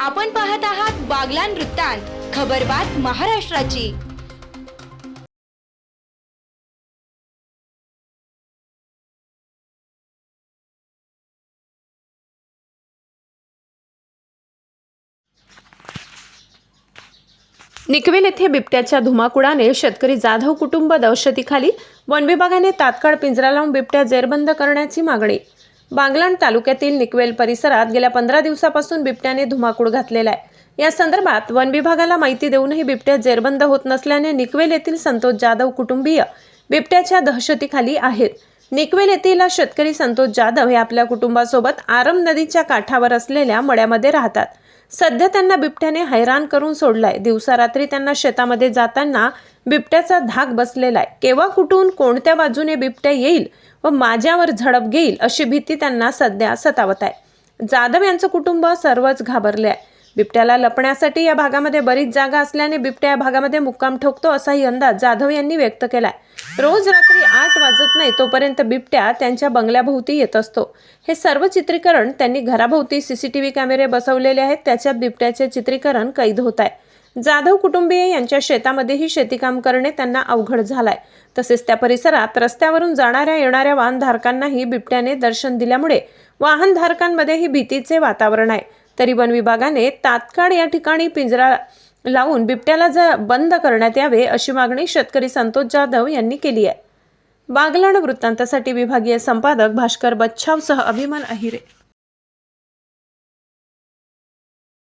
आपण पाहत आहात बागलान वृत्तांत खबरबात महाराष्ट्राची. निकवेल येथे बिबट्याच्या धुमाकुळाने शेतकरी जाधव कुटुंब दहशतीखाली वन विभागाने तात्काळ पिंजरा लावून बिबट्या जेरबंद करण्याची मागणी. बांगलाण तालुक्यातील निकवेल परिसरात गेल्या पंधरा दिवसापासून बिबट्याने धुमाकूळ घातलेला आहे. या संदर्भात वन विभागाला माहिती देऊनही बिबट्या जेरबंद होत नसल्याने निकवेल येथील संतोष जाधव कुटुंबीय बिबट्याच्या दहशतीखाली आहेत. निकवेल येथील शेतकरी संतोष जाधव हे आपल्या कुटुंबासोबत आरम नदीच्या काठावर असलेल्या मळ्यामध्ये राहतात. सध्या त्यांना बिबट्याने हैराण करून सोडलाय. दिवसा रात्री त्यांना शेतामध्ये जाताना बिबट्याचा धाक बसलेला आहे. केव्हा कुठून कोणत्या बाजूने बिबट्या येईल व माझ्यावर झडप घेईल अशी भीती त्यांना सध्या सतावत आहे. जाधव यांचं कुटुंब सर्वच घाबरले आहे. बिबट्याला लपण्यासाठी या भागामध्ये बरीच जागा असल्याने बिबट्या या भागामध्ये मुक्काम ठोकतो असाही अंदाज जाधव यांनी व्यक्त केलाय. रोज रात्री आठ वाजत नाही तोपर्यंत बिबट्या त्यांच्या बंगल्याभोवती येत असतो. हे सर्व चित्रीकरण त्यांनी घराभोवती सीसीटीव्ही कॅमेरे बसवलेले आहेत. त्याच्यात बिबट्याचे चित्रीकरण कैद होत आहे. जाधव कुटुंबीय यांच्या शेतामध्येही शेतीकाम करणे त्यांना अवघड झालाय. तसेच त्या परिसरात रस्त्यावरून जाणाऱ्या येणाऱ्या वाहनधारकांनाही बिबट्याने दर्शन दिल्यामुळे वाहनधारकांमध्येही भीतीचे वातावरण आहे. तरी वन विभागाने तात्काळ या ठिकाणी पिंजरा लावून बिबट्याला ज बंद करण्यात यावे अशी मागणी शेतकरी संतोष जाधव यांनी केली आहे. बागलाण वृत्तांतासाठी विभागीय संपादक भास्कर बच्छावसह अभिमान अहिरे.